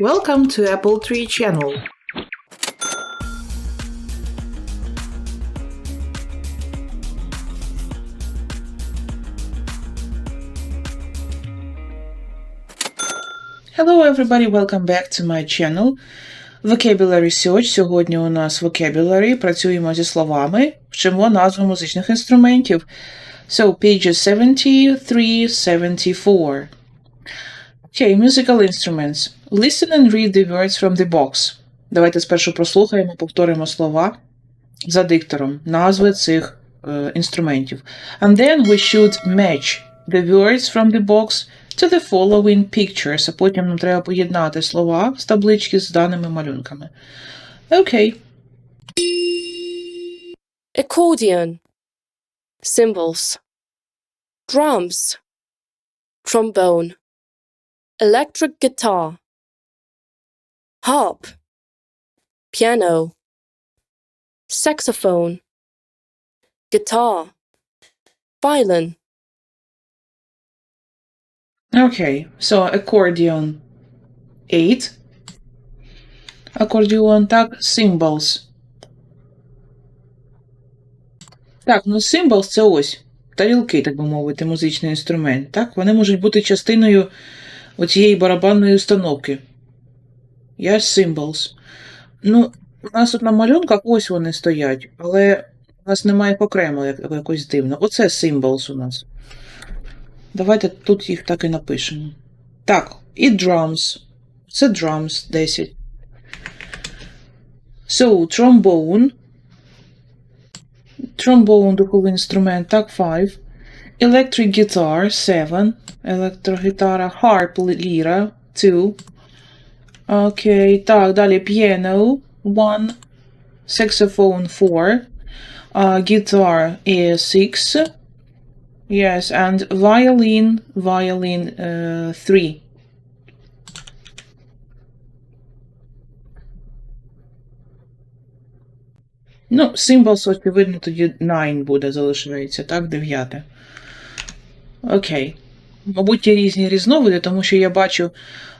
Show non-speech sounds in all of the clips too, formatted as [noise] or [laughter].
Welcome to Apple Tree channel. Hello everybody, welcome back to my channel. Vocabulary Search. Сьогодні у нас vocabulary. Працюємо зі словами, вчимо назви музичних інструментів. So, pages 73, 74. Okay, musical instruments. Listen and read the words from the box. Давайте спершу прослухаємо, повторимо слова за диктором, назви цих е, інструментів. And then we should match the words from the box to the following pictures. А потім нам треба поєднати слова з таблички з даними малюнками. Окей. accordion, cymbals, drums, trombone, electric guitar, harp, piano, saxophone, guitar, violin, Okay, so accordion 8. Акордіон, так, cymbals. Так, ну cymbals це ось тарілки, так би мовити, музичний інструмент. Так, вони можуть бути частиною оцієї барабанної установки. Yes, cymbals. Ну, у нас тут на малюнках ось вони стоять, але у нас немає окремо як, якось дивно. Оце cymbals у нас. Давайте тут їх так і напишемо. Так, і drums. Це drums 10. So, trombone. Trombone духовий інструмент, так, 5. Electric guitar 7. Електрогітара. Harp ліра 2. Окей, так, далі piano 1. Saxophone 4. Uh, guitar is 6. Yes, and violin, violin uh, three. Ну, symbols, очевидно, тоді 9 буде, залишається, так, дев'яте. Окей. Мабуть, є різні різновиди, тому що я бачу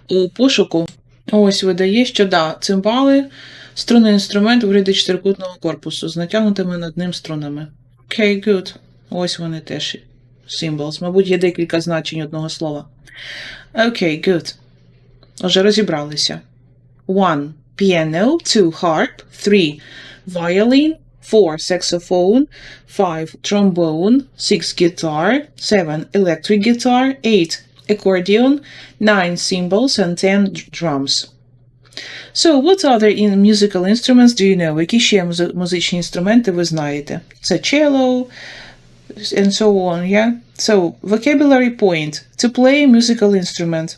у пошуку, ось видає, що да, цимбали, струнний інструмент у вигляді чотирикутного корпусу з натягнутими над ним струнами. Okay, good. Ось вони теж symbols. Мабуть, є декілька значень одного слова. Okay, good. Отже, розібралися. One piano, two harp, three violin, four saxophone, five trombone, six guitar, seven electric guitar, eight accordion, nine cymbals, and ten drums. So, what other in musical instruments do you know? Які ще музичні інструменти ви знаєте? Це cello, and so on, yeah? So, vocabulary point. To play a musical instrument.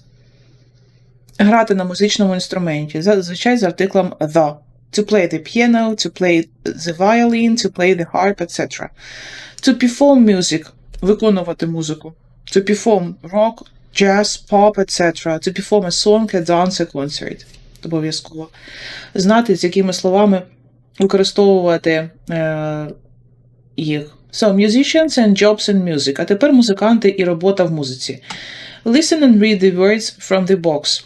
Грати на музичному інструменті. Зазвичай з артиклом the. To play the piano, to play the violin, to play the harp, etc. To perform music. Виконувати музику. To perform rock, jazz, pop, etc. To perform a song, a dance, a concert. Обов'язково. Знати, з якими словами використовувати е, їх. So, musicians and jobs in music. А тепер музиканти і робота в музиці. Listen and read the words from the box.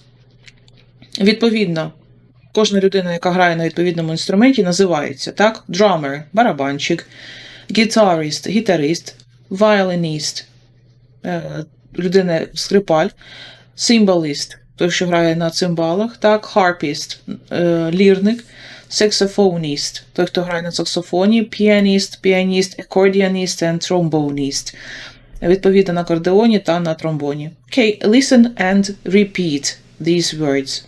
Відповідно, кожна людина, яка грає на відповідному інструменті, називається так: drummer – барабанщик, guitarist – гітарист, violinist – людина скрипаль, cymbalist – той, що грає на цимбалах, так, harpist – лірник. Saxophonist, той, хто грає на саксофоні, pianist, pianist, accordionist and trombonist. Відповідно на акордеоні та на тромбоні. Okay, listen and repeat these words.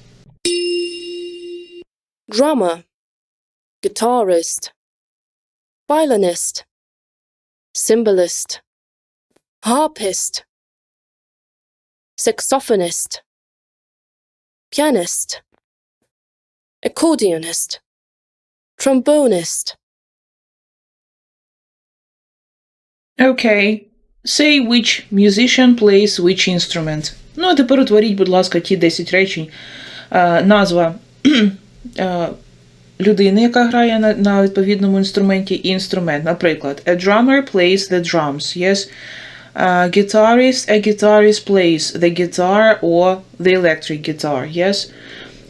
drummer, guitarist, violinist, cymbalist, harpist, saxophonist, pianist, accordionist, trombonist. Okay. Say which musician plays which instrument. Ну, а тепер утворіть, будь ласка, ті 10 речень. Е, назва [clears throat] е, людини, яка грає на, на відповідному інструменті, і інструмент. Наприклад, a drummer plays the drums. Yes. A guitarist, a guitarist plays the guitar or the electric guitar. Yes.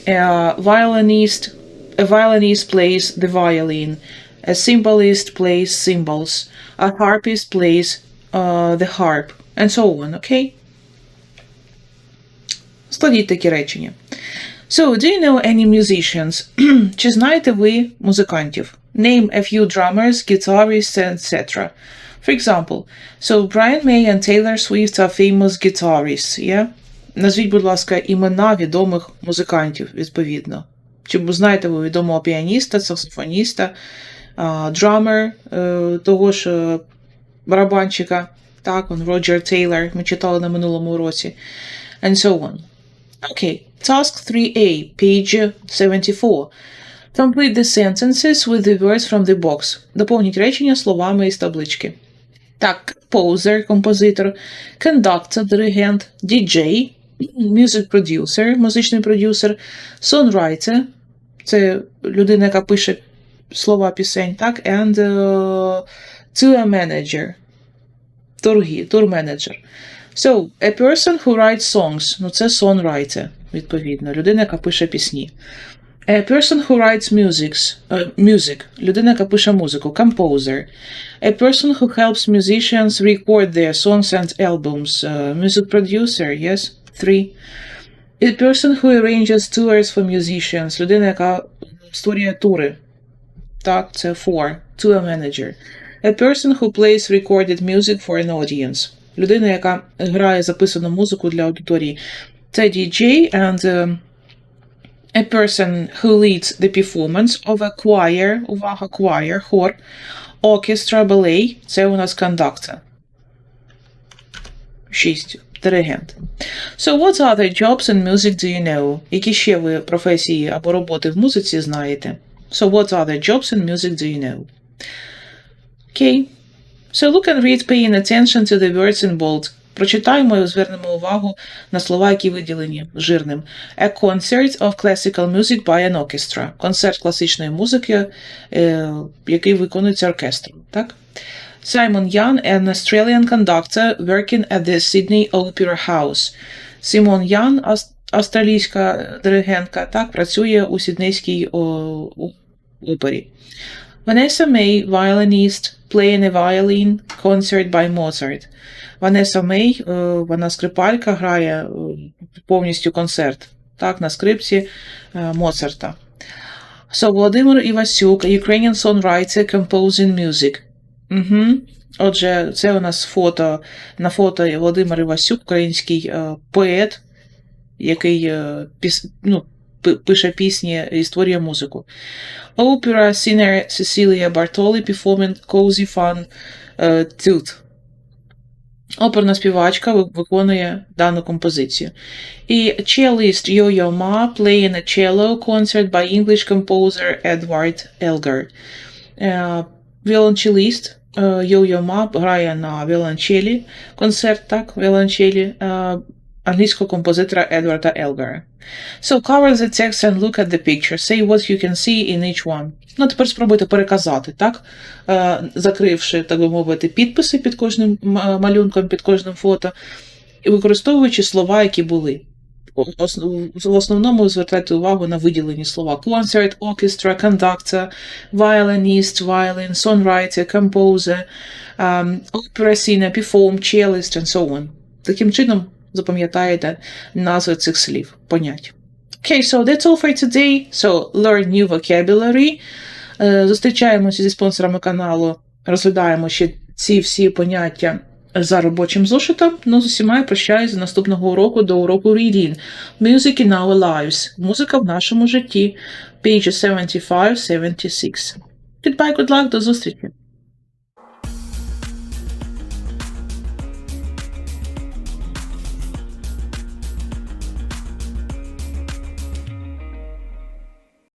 A violinist, a violinist plays the violin. A cymbalist plays cymbals. A harpist plays uh, the harp. And so on, okay? Складіть такі речення. So, do you know any musicians? [clears throat] Чи знаєте ви музикантів? Name a few drummers, guitarists, etc. For example, so Brian May and Taylor Swift are famous guitarists, yeah? Назвіть, будь ласка, імена відомих музикантів, відповідно. Чи ви знаєте ви відомого піаніста, саксофоніста, а, драмер е, того ж е, барабанщика, так, он Роджер Тейлор, ми читали на минулому уроці, and so on. Okay, task 3a, page 74. Complete the sentences with the words from the box. Доповніть речення словами із таблички. Так, poser, композитор, conductor, диригент, DJ, music producer, музичний продюсер, songwriter, це людина, яка пише слова пісень, так, and uh, tour manager, торги, тур-менеджер. So, a person who writes songs, ну це songwriter, відповідно, людина, яка пише пісні. A person who writes musics, uh, music, людина, яка пише музику, composer. A person who helps musicians record their songs and albums, uh, music producer, yes, three. A person who arranges tours for musicians, людина, яка створює тури. Так, це four, tour manager. A person who plays recorded music for an audience. Людина, яка грає записану музику для аудиторії. Це DJ and um, a person who leads the performance of a choir, увага, choir, хор, orchestra, ballet, це у нас conductor. 6. Диригент. So what other jobs in music do you know? Які ще ви професії або роботи в музиці знаєте? So what other jobs in music do you know? Okay. So look and read paying attention to the words in bold. Прочитаємо і звернемо увагу на слова, які виділені жирним. A concert of classical music by an orchestra. Концерт класичної музики, е, який виконується оркестром. Так? Simon Young, an Australian conductor working at the Sydney Opera House. Симон Ян, австралійська диригентка, так, працює у Сіднейській опері. Vanessa May, violinist, playing a violin concert by Mozart. Ванеса Мей, вона скрипалька, грає е, повністю концерт так, на скрипці е, Моцарта. So, Володимир Івасюк, Ukrainian songwriter, composing music. Угу. Отже, це у нас фото на фото Володимир Івасюк, український е, поет, який ну, пише пісні і створює музику. Opera singer Cecilia Bartoli performing Cozy Fun е, Tooth. Оперна співачка ви- виконує дану композицію. І cellist Yo-Yo Ma playing a cello concert by English composer Edward Elgar. Е, Віолончеліст е, Yo-Yo Ma грає на віолончелі, концерт, так, віолончелі е, англійського композитора Едварда Елгара. So cover the text and look at the picture. Say what you can see in each one. Ну, тепер спробуйте переказати, так? Е, закривши, так би мовити, підписи під кожним малюнком, під кожним фото, і використовуючи слова, які були. В основному звертайте увагу на виділені слова: concert, orchestra, conductor, violinist, violin, songwriter, composer, um, opera singer, perform, cellist, and so on. Таким чином запам'ятаєте назви цих слів, понять. Okay, so that's all for today. So learn new vocabulary. Е, Зустрічаємося зі спонсорами каналу, розглядаємо ще ці всі поняття за робочим зошитом. Ну, з усіма я прощаюся до наступного уроку до уроку Reading. Music in our lives. Музика в нашому житті. Page 75-76. Goodbye, good luck, до зустрічі.